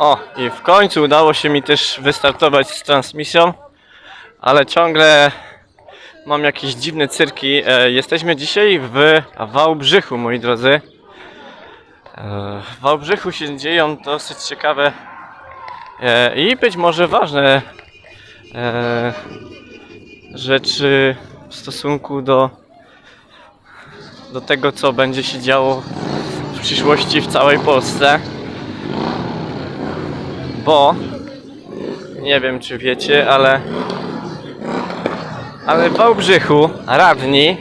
O, i w końcu udało się mi też wystartować z transmisją, ale ciągle mam jakieś dziwne cyrki. E, jesteśmy dzisiaj w Wałbrzychu, moi drodzy. E, w Wałbrzychu się dzieją dosyć ciekawe e, i być może ważne e, rzeczy w stosunku do, do tego, co będzie się działo w przyszłości w całej Polsce. Bo nie wiem, czy wiecie, ale ale w Wałbrzychu radni,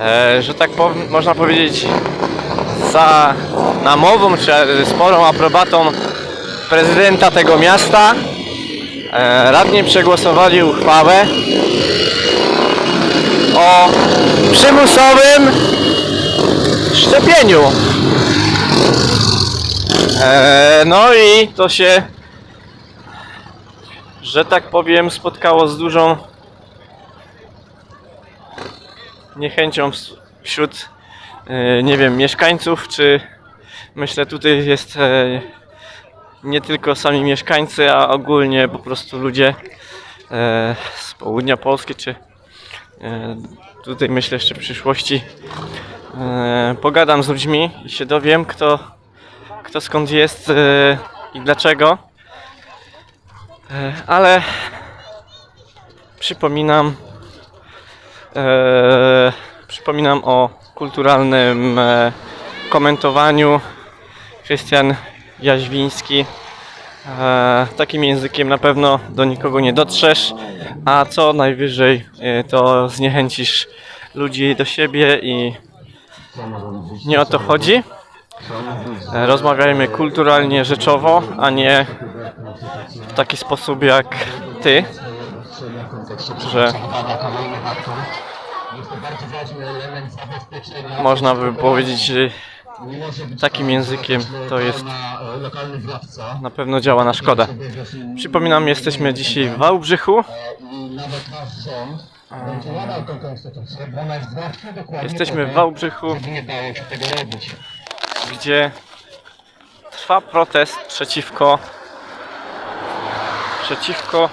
e, że tak powiem, można powiedzieć, za namową czy sporą aprobatą prezydenta tego miasta, e, radni przegłosowali uchwałę o przymusowym szczepieniu. E, no i to się, że tak powiem, spotkało z dużą niechęcią wśród, e, nie wiem, mieszkańców, czy myślę tutaj jest e, nie tylko sami mieszkańcy, a ogólnie po prostu ludzie e, z południa Polski, czy tutaj myślę jeszcze w przyszłości pogadam z ludźmi i się dowiem, kto, kto skąd jest i dlaczego. E, ale przypominam, e, przypominam o kulturalnym e, komentowaniu. Krystian Jaźwiński. E, takim językiem na pewno do nikogo nie dotrzesz, a co najwyżej e, to zniechęcisz ludzi do siebie i nie o to chodzi. E, Rozmawiajmy kulturalnie, rzeczowo, a nie w taki sposób jak ty, że można by powiedzieć, że takim językiem to jest na pewno działa na szkodę. Przypominam, jesteśmy dzisiaj w Wałbrzychu. Jesteśmy w Wałbrzychu, gdzie trwa protest przeciwko przeciwko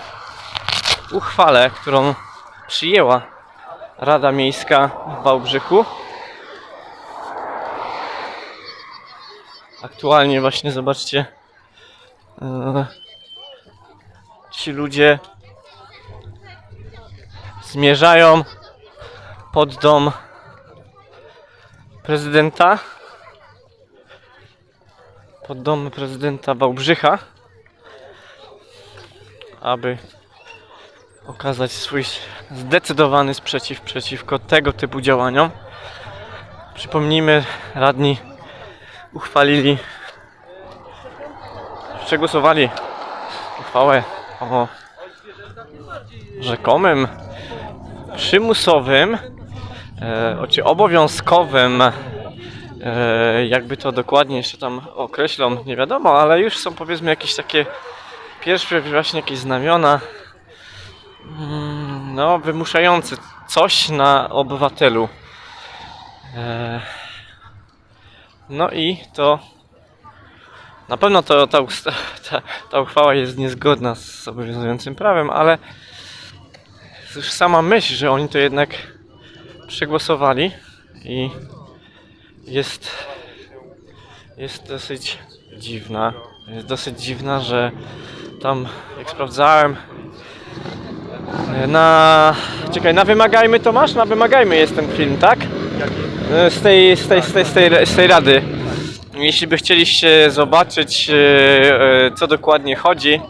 uchwale, którą przyjęła Rada Miejska w Wałbrzychu. Aktualnie właśnie zobaczcie e, ci ludzie zmierzają pod dom prezydenta pod dom prezydenta Wałbrzycha, aby okazać swój zdecydowany sprzeciw przeciwko tego typu działaniom. Przypomnijmy, radni uchwalili, przegłosowali uchwałę o rzekomym przymusowym, e, czy obowiązkowym E, jakby to dokładnie jeszcze tam określą, nie wiadomo, ale już są powiedzmy jakieś takie pierwsze właśnie jakieś znamiona mm, no wymuszające coś na obywatelu. E, no i to na pewno to ta, ta, ta uchwała jest niezgodna z obowiązującym prawem, ale już sama myśl, że oni to jednak przegłosowali i jest, jest dosyć dziwna. Jest dosyć dziwna, że tam jak sprawdzałem na. Czekaj, na wymagajmy to masz? Na wymagajmy jest ten film, tak? Z tej, z tej, z tej, z tej, z tej rady. Jeśli by chcieliście zobaczyć e, e, co dokładnie chodzi,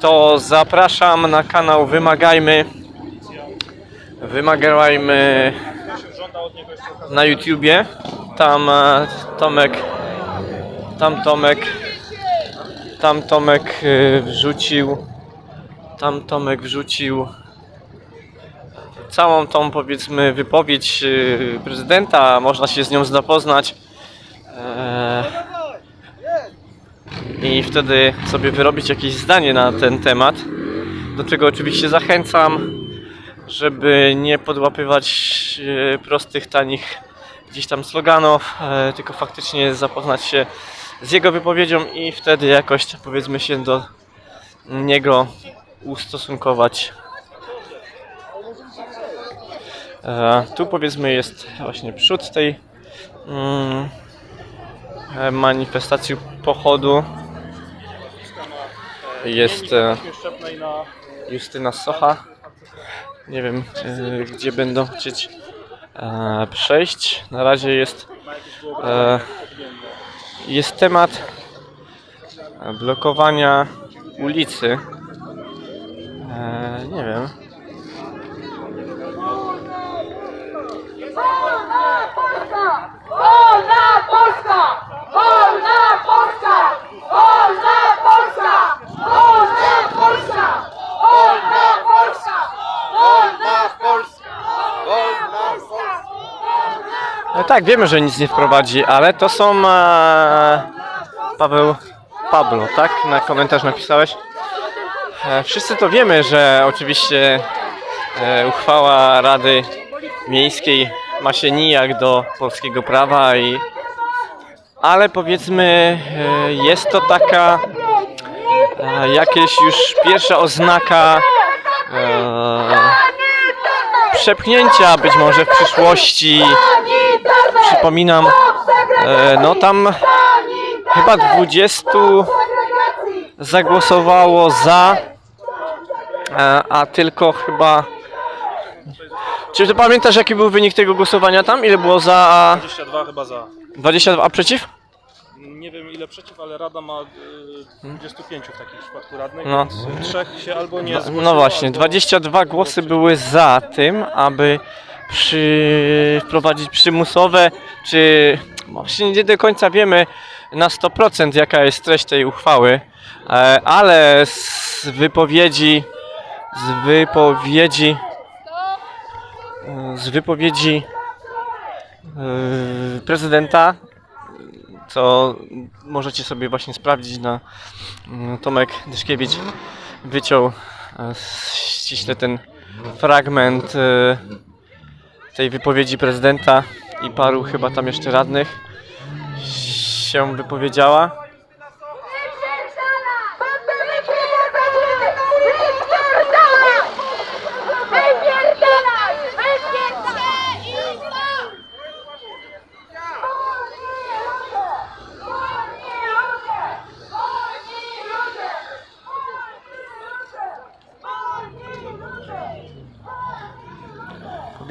to zapraszam na kanał Wymagajmy. Wymagajmy na YouTubie. Tam e, Tomek tam Tomek tam Tomek e, wrzucił tam Tomek wrzucił całą tą powiedzmy wypowiedź e, prezydenta, można się z nią zapoznać. E, i wtedy sobie wyrobić jakieś zdanie na ten temat, do czego oczywiście zachęcam, żeby nie podłapywać e, prostych, tanich gdzieś tam sloganów, e, tylko faktycznie zapoznać się z jego wypowiedzią i wtedy jakoś powiedzmy się do niego ustosunkować. E, tu powiedzmy jest właśnie przód tej mm, e, manifestacji pochodu. Jest e, Justyna Socha. Nie wiem, e, gdzie będą chcieć e, przejść. Na razie jest e, jest temat blokowania ulicy. E, nie wiem. Wolna Polska! Wolna Polska! Wolna Polska! Wolna Polska! Wolna Polska! Wolna Polska! Wolna Polska! No tak, wiemy, że nic nie wprowadzi, ale to są e, Paweł Pablo, tak? Na komentarz napisałeś. E, wszyscy to wiemy, że oczywiście e, uchwała Rady Miejskiej ma się nijak do polskiego prawa i ale powiedzmy e, jest to taka e, jakieś już pierwsza oznaka e, przepchnięcia być może w przyszłości przypominam e, no tam chyba 20 zagłosowało za e, a tylko chyba czy ty pamiętasz jaki był wynik tego głosowania tam? Ile było za a 22 chyba za. 22 a przeciw? Nie wiem ile przeciw, ale Rada ma y, 25 w takim przypadku radnych, No. więc trzech się albo nie No, zgłosiło, no właśnie, albo 22 głosy były za tym, aby przy, wprowadzić przymusowe, czy właśnie nie do końca wiemy na 100% jaka jest treść tej uchwały, e, ale z wypowiedzi, z wypowiedzi, e, z wypowiedzi e, prezydenta, co możecie sobie właśnie sprawdzić na mm, Tomek Dyszkiewicz wyciął ściśle ten fragment tej wypowiedzi prezydenta i paru chyba tam jeszcze radnych się wypowiedziała.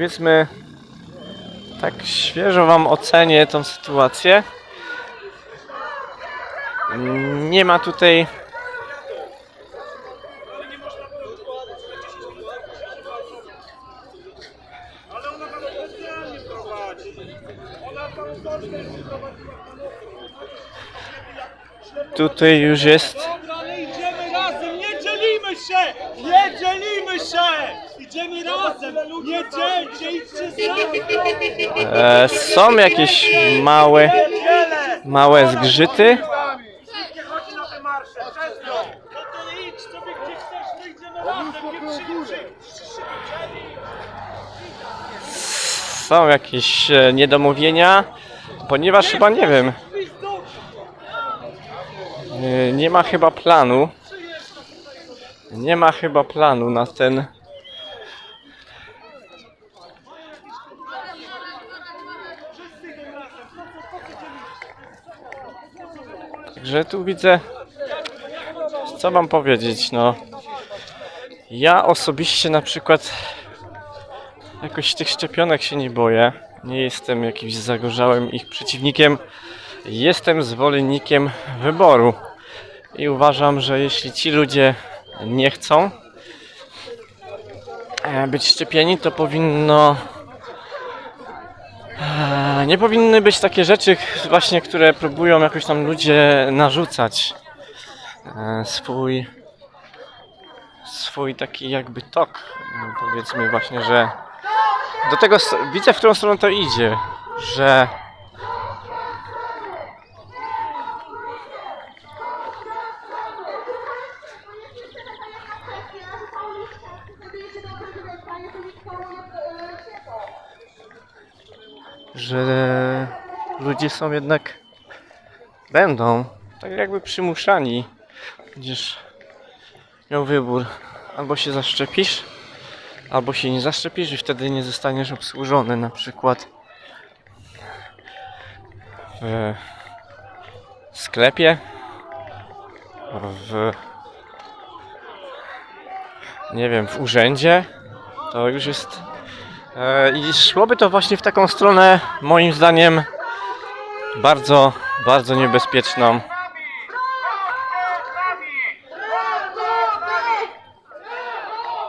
Powiedzmy, tak świeżo Wam ocenię tą sytuację. Nie ma tutaj Tutaj już jest Dobra, ale idziemy razem, nie dzielimy się! Nie dzielimy się! Idziemy razem! Nie dzielcie, idźcie sami! E, są jakieś małe małe zgrzyty. Są jakieś e, niedomówienia, ponieważ chyba nie wiem, e, nie ma chyba planu. Nie ma chyba planu na ten. Także tu widzę. Co wam powiedzieć, no. Ja osobiście na przykład Jakoś tych szczepionek się nie boję. Nie jestem jakimś zagorzałym ich przeciwnikiem. Jestem zwolennikiem wyboru. I uważam, że jeśli ci ludzie nie chcą e, być szczepieni, to powinno. E, Nie powinny być takie rzeczy, właśnie, które próbują jakoś tam ludzie narzucać e, swój swój taki jakby tok. No, Powiedzmy właśnie, że do tego widzę, w którą stronę to idzie, że że ludzie są jednak będą tak jakby przymuszani. Będziesz miał wybór. Albo się zaszczepisz, albo się nie zaszczepisz i wtedy nie zostaniesz obsłużony na przykład w sklepie, w nie wiem, w urzędzie. To już jest i szłoby to właśnie w taką stronę moim zdaniem bardzo, bardzo niebezpieczną.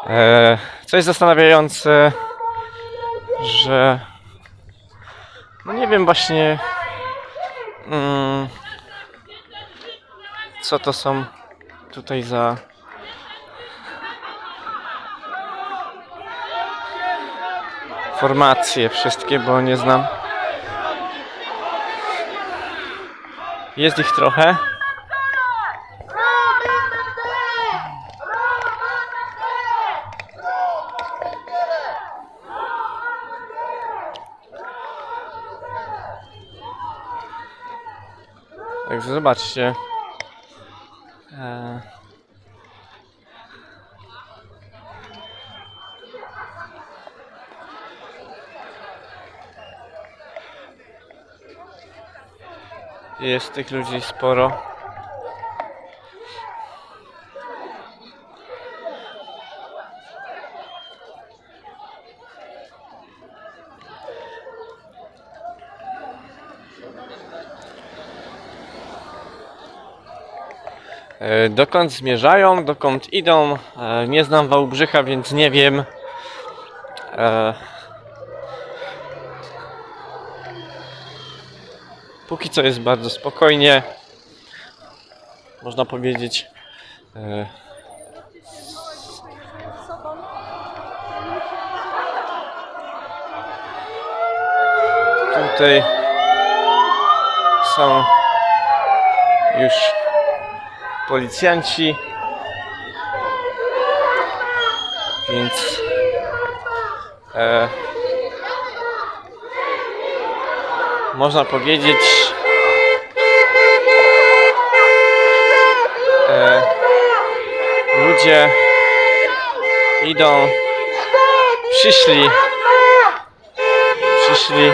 E, co jest zastanawiające, że no nie wiem właśnie mm, co to są tutaj za formacje wszystkie, bo nie znam. Jest ich trochę. Także zobaczcie. Jest tych ludzi sporo. E, Dokąd zmierzają, dokąd idą? E, Nie znam Wałbrzycha, więc nie wiem. Póki co jest bardzo spokojnie. Można powiedzieć. E, Tutaj są już policjanci. Więc e, można powiedzieć ludzie idą. Przyszli. Przyszli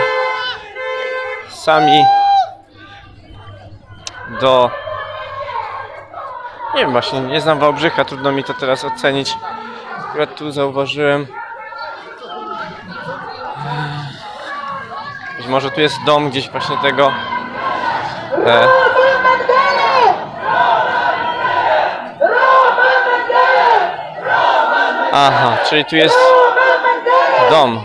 sami do nie wiem właśnie nie znam Wałbrzycha trudno mi to teraz ocenić. Akurat tu zauważyłem. Być może tu jest dom gdzieś właśnie tego e, Aha, czyli tu jest dom.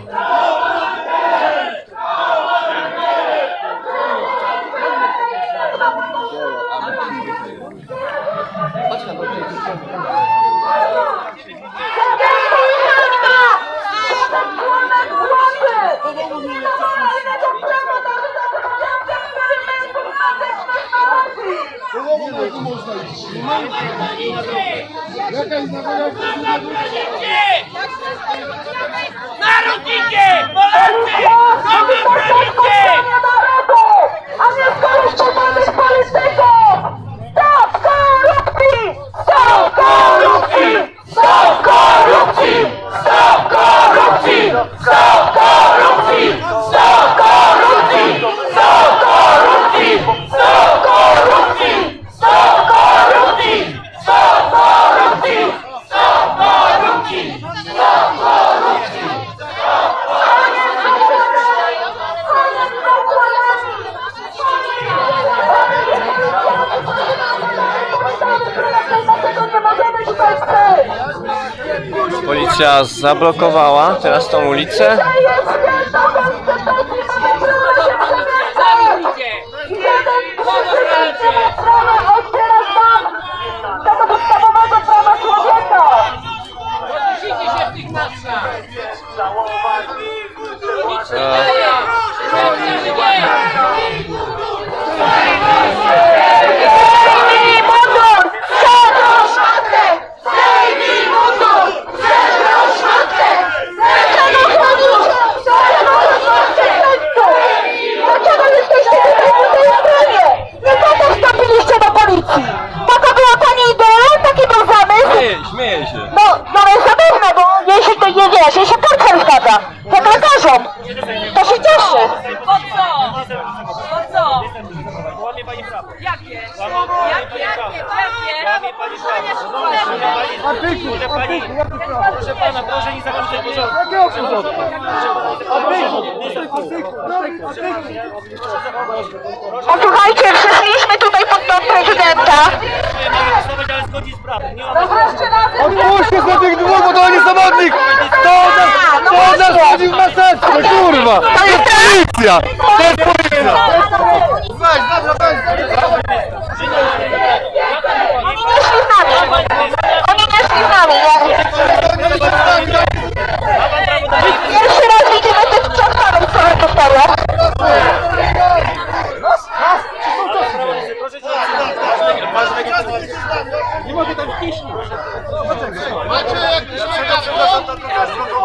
Можно, это можно. Jakaś nagroda, Narutnicie! Polacy! Robi bronicie! narodu, a nie skończy mamy Policja zablokowała teraz tą ulicę. Tego podstawowego prawa człowieka! E, Zdejmij mundur! Przeproś matkę! Zdejmij mundur! Przeproś matkę! Dlaczego chodzisz? Łamie pani prawo. Jakie? Łamie Jakie? Jakie? Łamie pani prawo. Proszę pani, proszę pana, proszę nie zakłócać porządku. Jakiego porządku? Posłuchajcie, przyszliśmy tutaj pod dom prezydenta. ale zgodzi z prawem. Nie ma No wreszcie razem... Odpuśćcie za tych dwóch, bo to nie zawodnik! To nas, to nas chodzi w maseczkę, kurwa! To jest policja! To jest policja! Weź, dobra, weź! Oni nie szli z nami. Oni nie szli z nami. Pierwszy raz widzimy tych trzech panów, które tu stoją.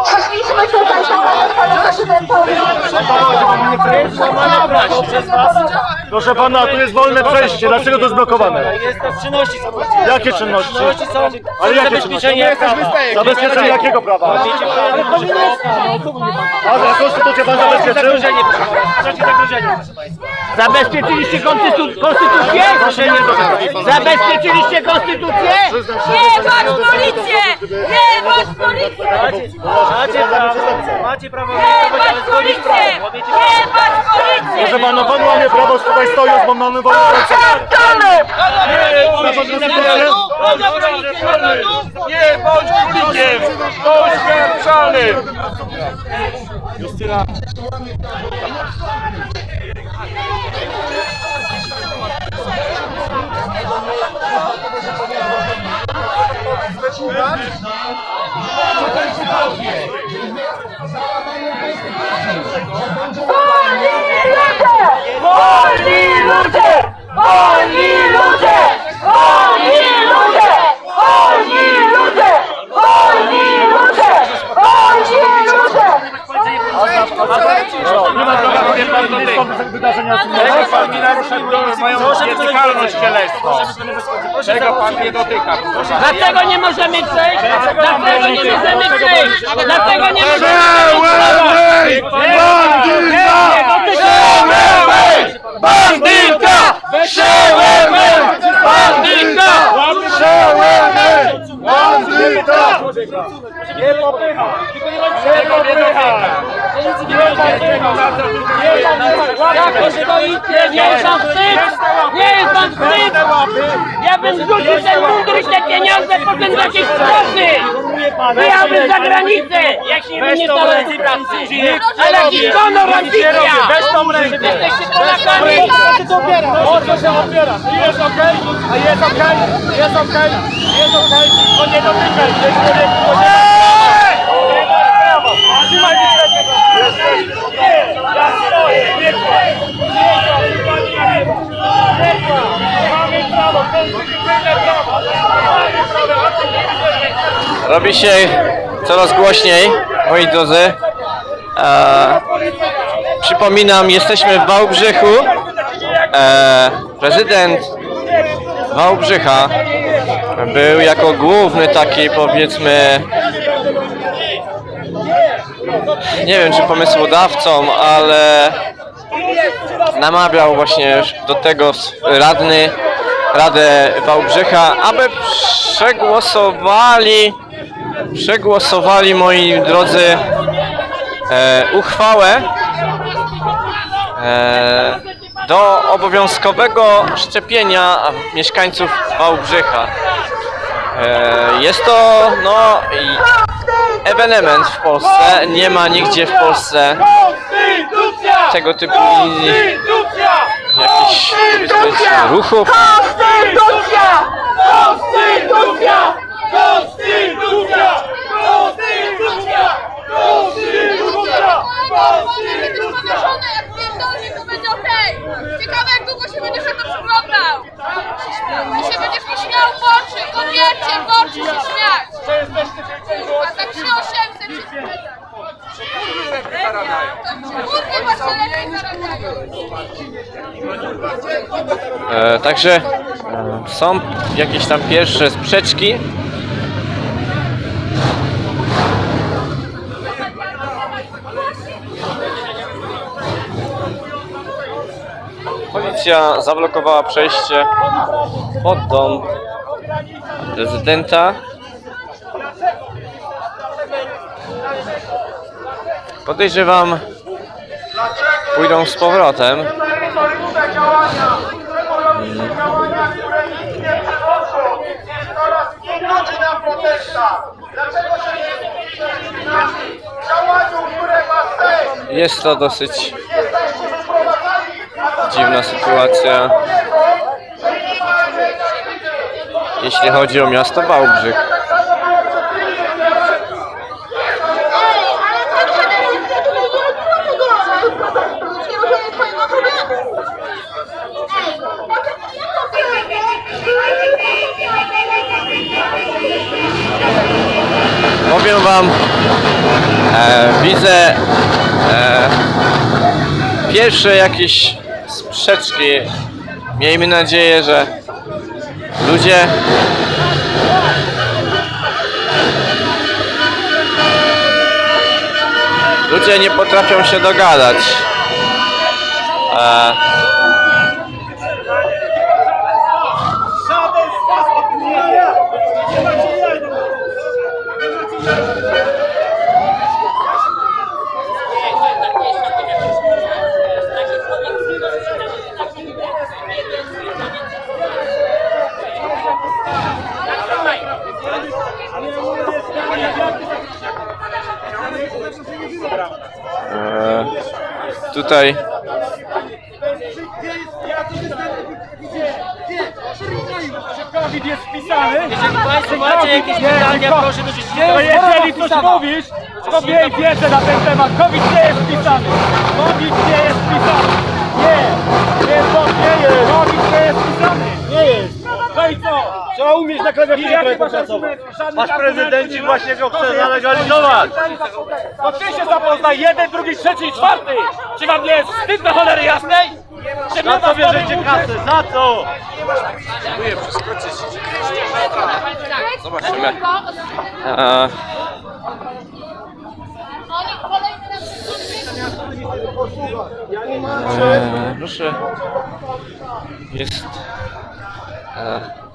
Przyszliśmy tutaj, żeby panu prezydentowi. Proszę pana, tu jest wolne przejście, dlaczego to jest blokowane? Jest to czynności są. Jakie czynności? Czynności są. Ale jakie czynności? Zabezpieczenie prawa. Zabezpieczenie jakiego prawa? Ale konstytucję pan zabezpieczył? Zagrożenie, proszę państwa. Zabezpieczyliście konstytu- konstytucję? Zabezpieczyliście konstytucję? Nie, bądź policję! Nie, bądź policję! Macie prawo, macie prawo Nie, ale bądź zgodzić policję! Łamiecie Nie, bądź policję! Proszę pana, pan łamie prawo, tutaj stojąc, bo mamy ręce. Nie bądź królikiem! Oświadczalny! Wolni ludzie! Wolni ludzie! Ludzie! Nie narusza moją nietykalność cielesną. Czego pan nie dotyka? Dlaczego nie możemy przejść? Dlaczego nie możemy przejść? Dlaczego nie możemy! Bandyta! Bandyta! Bandyta! Bandyta! Nie popycha! Nie popycha! Jak stoicie? Nie jest wam wstyd? Nie jest wam wstyd? Ja bym zrzucił ten mundur i te pieniądze potem za jakieś straży! Wyjechałbym za granicę! Jak się nie pracy! Ale jakiś honor, ambicja! Weź tą rękę! Jesteście Polakami! O co się opiera? Jest okej? Jest okej? Jest okej? Jest okej? O nie dotykaj! Jest człowieku! o nie- Brawo! Trzymaj mi rękę! Nie! Ja stoję! Nie kłam! Nie kłam! Nie kłam! Mamy prawo! Konstytucyjne prawo! Mamy prawo! A ty nie widzisz? Robi się coraz głośniej, moi drodzy. E, przypominam, jesteśmy w Wałbrzychu. E, prezydent Wałbrzycha był jako główny taki, powiedzmy, nie wiem czy pomysłodawcą, ale namawiał właśnie do tego radny Radę Wałbrzycha, aby przegłosowali przegłosowali moi drodzy e, uchwałę e, do obowiązkowego szczepienia mieszkańców Wałbrzycha. E, jest to no ewenement w Polsce. Nie ma nigdzie w Polsce tego typu! Jakichś ruchów. Konstytucja! Konstytucja! Konstytucja! Konstytucja! Konstytucja! Konstytucja! Ciekawe jak długo się będziesz na to przyglądał. I się będziesz mi śmiał w oczy, kobiecie w oczy się śmiać. A za 3800 się śmiać. Kurwy właśnie lepiej zarabiają. E, także e, są jakieś tam pierwsze sprzeczki. policja zablokowała przejście pod dom prezydenta. Podejrzewam, pójdą z powrotem. Ludzi na protestach! Dlaczego się nie skupicie na działaniu, które ma sens? Jest to dosyć dziwna sytuacja, jeśli chodzi o miasto Wałbrzych. Powiem wam, e, widzę e, pierwsze jakieś sprzeczki. Miejmy nadzieję, że ludzie ludzie nie potrafią się dogadać. E, Żaden z was o tym nie wie! Nie macie jaj! Nie macie jaj! e, tutaj COVID jest wpisany. Jeżeli Państwo macie jakieś pytania, proszę być To jeżeli coś mówisz, to miej wiedzę na ten temat. COVID nie jest wpisany. COVID nie jest wpisany. Nie. Nie, to nie jest. COVID nie jest wpisany. Nie jest. No i co? Trzeba umieć na klawiaturze trochę popracować. Wasz prezydenci właśnie go chce zalegalizować. No ty się zapoznaj, jeden, drugi, trzeci i czwarty. Czy wam nie jest wstyd na cholery jasnej? Czy na co bierzecie kasę? Za co? zobaczymy. E, Oni kolejny raz e, proszę. Jest. E,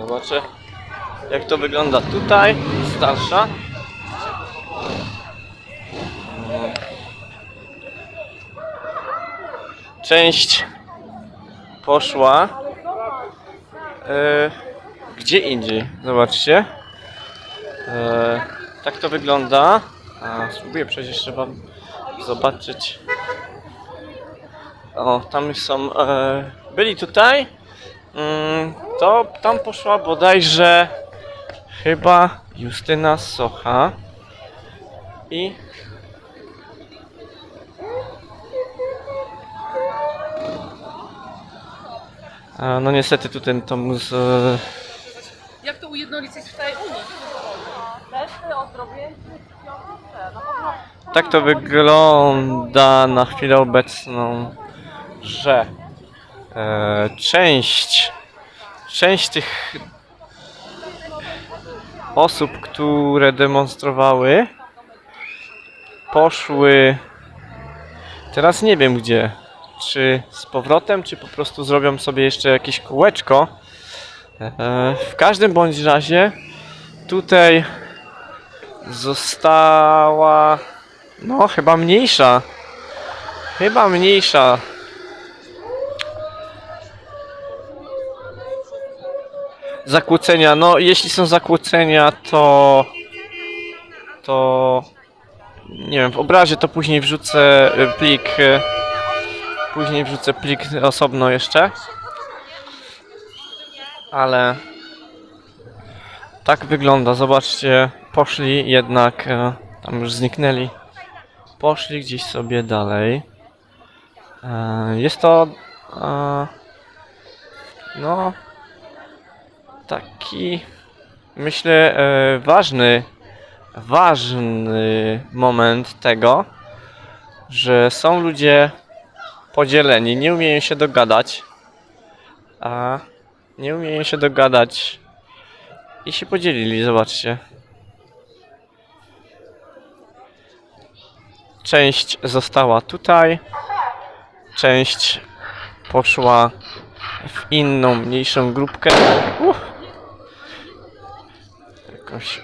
zobaczę jak to wygląda tutaj. Starsza. Część poszła e, gdzie indziej. Zobaczcie. E, tak to wygląda. A, spróbuję przejść jeszcze wam zobaczyć. O, tam są. E, byli tutaj. Mm, to tam poszła bodajże chyba Justyna Socha. I A, no niestety tutaj to mus, e, Jak to ujednolicać w całej Unii? tak to wygląda na chwilę obecną, że e, część część tych osób, które demonstrowały poszły. Teraz nie wiem gdzie. Czy z powrotem, czy po prostu zrobią sobie jeszcze jakieś kółeczko. E, w każdym bądź razie tutaj została no chyba mniejsza. Chyba mniejsza zakłócenia. No jeśli są zakłócenia to to nie wiem w obrazie to później wrzucę y, plik y, później wrzucę plik osobno jeszcze. Ale tak wygląda. Zobaczcie poszli jednak e, tam już zniknęli. Poszli gdzieś sobie dalej. Jest to no taki myślę e, ważny ważny moment tego że są ludzie podzieleni, nie umieją się dogadać a nie umieją się dogadać i się podzielili, zobaczcie część została tutaj część poszła w inną, mniejszą grupkę. Uff. Jakoś e,